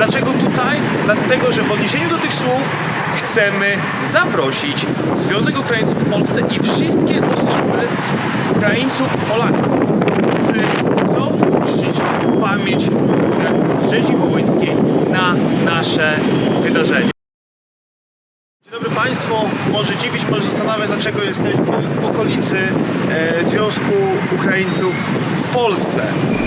Dlaczego tutaj? Dlatego, że w odniesieniu do tych słów chcemy zaprosić Związek Ukraińców w Polsce i wszystkie osoby Ukraińców, Polaków, którzy chcą uczcić pamięć rzezi wołyńskiej na nasze wydarzenie. Dzień dobry Państwu. Może dziwić, może zastanawiać, dlaczego jesteśmy w okolicy e, Związku Ukraińców w Polsce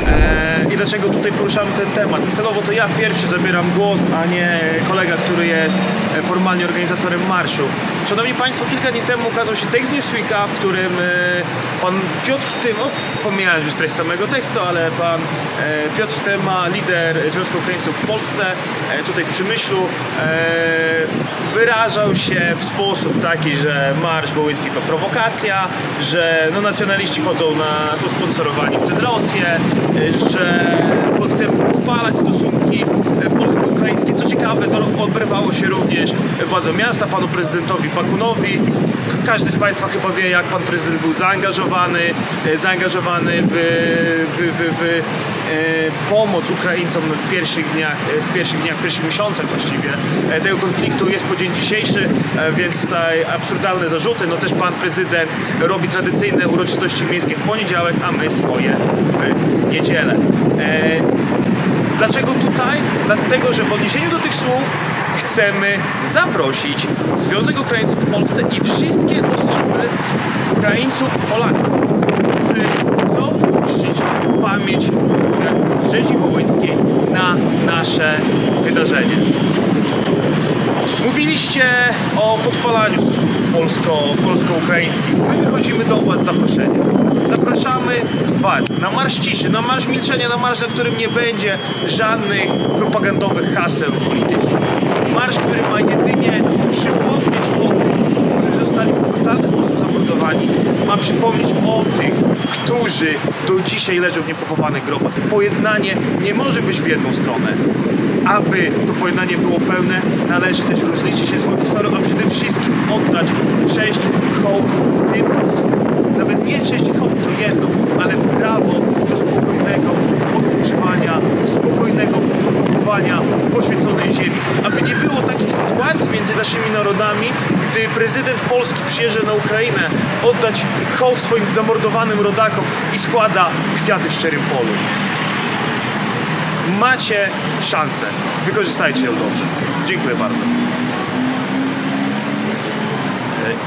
e, dlaczego tutaj poruszamy ten temat. Celowo to ja pierwszy zabieram głos, a nie kolega, który jest formalnie organizatorem marszu. Szanowni Państwo, kilka dni temu ukazał się tekst Newsweeka, w którym e, pan Piotr Tymo, pomijając już treść samego tekstu, ale pan e, Piotr Tyma, lider Związku Ukraińców w Polsce, e, tutaj w Przemyślu, wyrażał się w sposób taki, że Marsz Wołyński to prowokacja, że no, nacjonaliści chodzą na, są sponsorowani przez Rosję, że chcą podpalać stosunki polsko-ukraińskie. Co ciekawe, to odbywało się również władzom miasta, panu prezydentowi Bakunowi. Każdy z Państwa chyba wie, jak pan prezydent był zaangażowany, e, zaangażowany w, w, w, w e, pomoc Ukraińcom w pierwszych dniach, e, w pierwszych dniach, w pierwszych miesiącach właściwie tego konfliktu jest po dzień dzisiejszy, więc tutaj absurdalne zarzuty. No też pan prezydent robi tradycyjne uroczystości miejskie w poniedziałek, a my swoje w niedzielę. Dlaczego tutaj? Dlatego, że w odniesieniu do tych słów chcemy zaprosić Związek Ukraińców w Polsce i wszystkie osoby Ukraińców, Polaków, którzy chcą uczcić pamięć rzezi wołyńskiej na nasze wydarzenie. Mówiliście o podpalaniu stosunków polsko, polsko-ukraińskich. My wychodzimy do Was z zaproszeniem. Zapraszamy Was na marsz ciszy, na marsz milczenia, na marsz, na którym nie będzie żadnych propagandowych haseł politycznych. Marsz, który ma jedynie przypomnieć o tych, którzy zostali w brutalny sposób zamordowani. Ma przypomnieć o tych, którzy do dzisiaj leżą w niepochowanych grobach. Pojednanie nie może być w jedną stronę. Aby to pojednanie było pełne, należy też rozliczyć się swoją historią, a przede wszystkim oddać cześć, hołd tym, nawet nie cześć i hołd, to jedno, ale prawo do spokojnego odpoczywania, spokojnego pochowania w poświęconej ziemi. Aby nie było takich sytuacji między naszymi narodami, gdy prezydent Polski przyjeżdża na Ukrainę oddać hołd swoim zamordowanym rodakom i składa kwiaty w szczerym polu macie szansę. Wykorzystajcie ją dobrze. Dziękuję bardzo.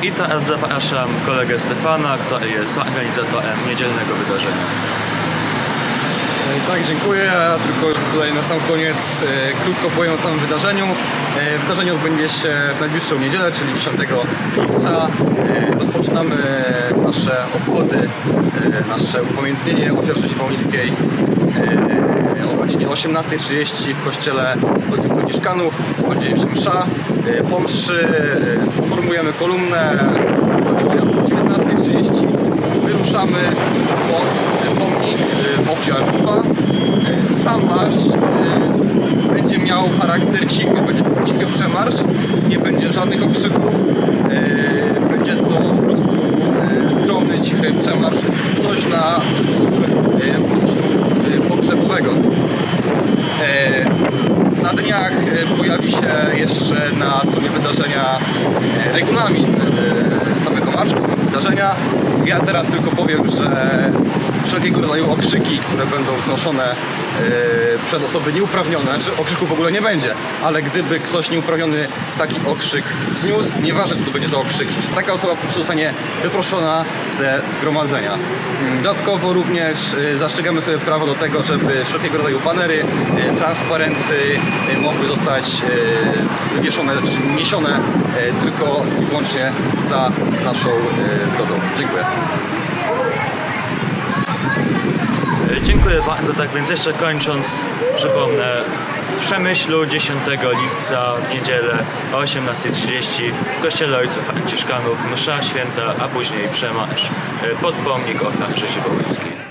I teraz zapraszam kolegę Stefana, który jest organizatorem niedzielnego wydarzenia. E, Tak, dziękuję. Ja tylko tutaj na sam koniec e, krótko powiem o samym wydarzeniu. E, Wydarzenie odbędzie się w najbliższą niedzielę, czyli 10 lipca. E, Rozpoczynamy nasze obchody, nasze upamiętnienie ofiar e, o godzinie 18.30 w kościele Ojców Franciszkanów. Będzie jeszcze msza. Po mszy formujemy kolumnę o godzinie 19.30 wyruszamy pod pomnik ofiar Kuba. Sam marsz y, będzie miał charakter cichy, będzie to cichy przemarsz, nie będzie żadnych okrzyków, y, będzie to po prostu y, skromny, cichy przemarsz, coś na wzór y, pochodu y, pogrzebowego. Na dniach pojawi się jeszcze na stronie wydarzenia regulamin samego marszu, samego wydarzenia. Ja teraz tylko powiem, że wszelkiego rodzaju okrzyki, które będą wznoszone e, przez osoby nieuprawnione, czy okrzyku w ogóle nie będzie, ale gdyby ktoś nieuprawniony taki okrzyk wzniósł, nieważne co to będzie za okrzyk, taka osoba po prostu zostanie wyproszona ze zgromadzenia. Mm, Dodatkowo również e, zastrzegamy sobie prawo do tego, żeby wszelkiego rodzaju banery, e, transparenty mogły zostać wywieszone czy niesione tylko i wyłącznie za naszą zgodą. Dziękuję. E, Dziękuję bardzo, tak więc jeszcze kończąc, przypomnę, w Przemyślu 10 lipca w niedzielę o 18.30 w Kościele Ojców Franciszkanów msza święta, a później przemarsz e, pod pomnik ofiar rzezi wołyńskiej.